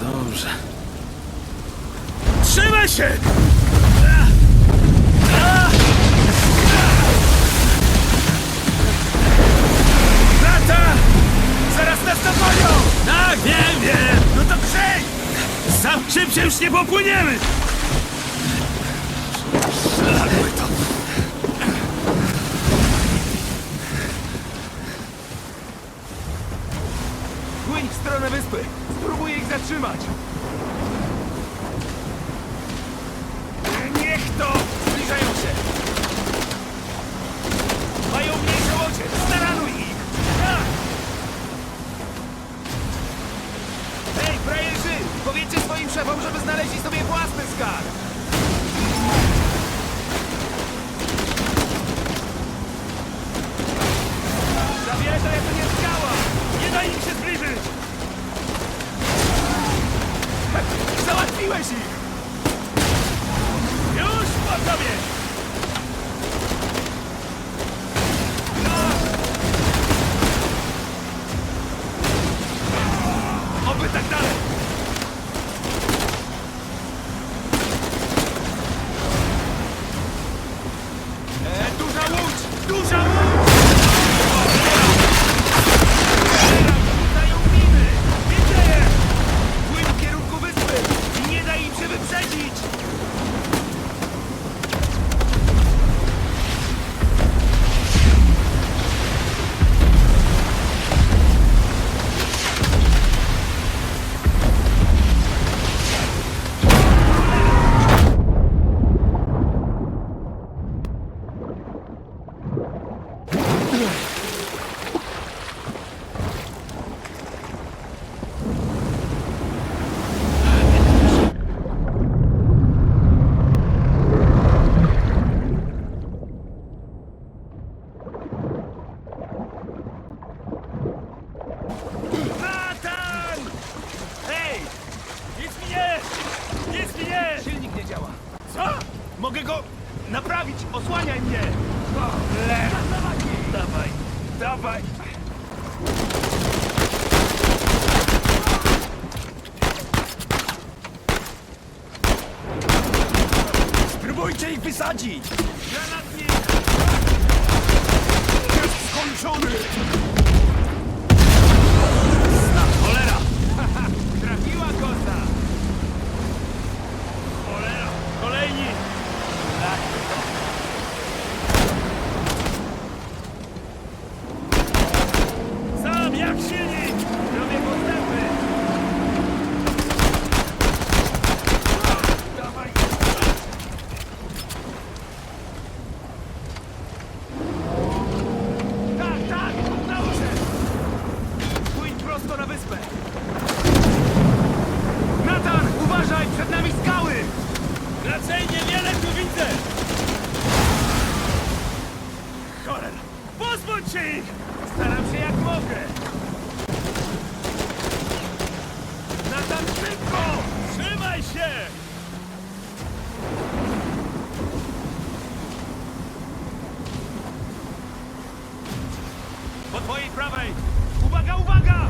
Dobrze, dobrze. Trzymaj się! Lata! Zaraz nas dogonią! Tak, wiem, wiem! No to przejdź! Sam szybciej już nie popłyniemy! Szlakły to! Stronę wyspy! Spróbuję ich zatrzymać! Niech to! Zbliżają się! Mają mniejsze łodzie! Staranuj ich! Tak! Hej, frajerzy! Powiedzcie swoim szefom, żeby znaleźli sobie własny skarb! Zawierzaj, to nie skała! Nie daj im się zbliżyć! Załatwiłeś ich! Już po tobie! Co? Mogę go naprawić! Osłaniaj mnie! Le! Dawaj! Dawaj! Spróbujcie ich wysadzić! Granatnik! Jest skończony! wyspę! Natan, uważaj! Przed nami skały! Raczej niewiele tu widzę! Cholera! Pozbądź się ich! Staram się jak mogę! Natan, szybko! Trzymaj się! Po twojej prawej! Uwaga, uwaga!